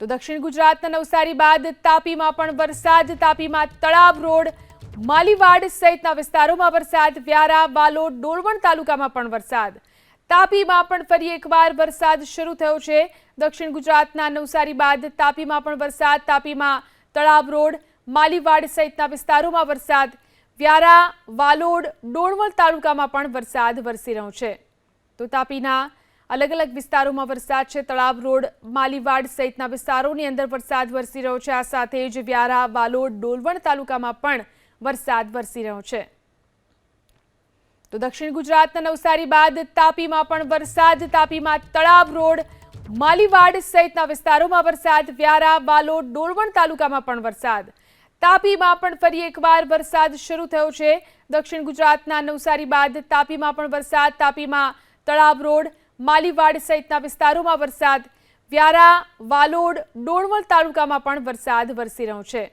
તો દક્ષિણ ગુજરાતના નવસારી બાદ તાપીમાં પણ વરસાદ, તાપીમાં તળાવ રોડ, માલીવાડ સહિતના વિસ્તારોમાં વરસાદ, વ્યારા, વાલોડ ડોલવણ તાલુકામાં પણ વરસાદ. તાપીમાં પણ ફરી એકવાર વરસાદ શરૂ થયો છે. દક્ષિણ ગુજરાતના નવસારી બાદ તાપીમાં પણ વરસાદ, તાપીમાં તળાવ રોડ, માલીવાડ સહિતના વિસ્તારોમાં વરસાદ, વ્યારા, વાલોડ, ડોળવણ તાલુકામાં પણ વરસાદ વરસી રહ્યો છે. તો તાપીના અલગ અલગ વિસ્તારોમાં વરસાદ છે. તળાવ, રોડ, માલીવાડ સહિતના વિસ્તારોની અંદર વરસાદ વરસી રહ્યો છે. આ સાથે જ વ્યારા, વાલોડ, ડોલવણ તાલુકામાં પણ વરસાદ વરસી રહ્યો છે. તો દક્ષિણ ગુજરાતના નવસારી બાદ તાપીમાં પણ વરસાદ. તાપીમાં તળાવ, રોડ, માલીવાડ સહિતના વિસ્તારોમાં વરસાદ. વ્યારા, વાલોડ, ડોલવણ તાલુકામાં પણ વરસાદ. તાપીમાં પણ ફરી એકવાર વરસાદ શરૂ થયો છે. દક્ષિણ ગુજરાતના નવસારી બાદ તાપીમાં પણ વરસાદ. તાપીમાં તળાવ, રોડ માલીવાડ સહિતના વિસ્તારોમાં વરસાદ. વ્યારા વાલોડ ડોણવલ તાલુકામાં પણ વરસાદ વરસી રહ્યો છે.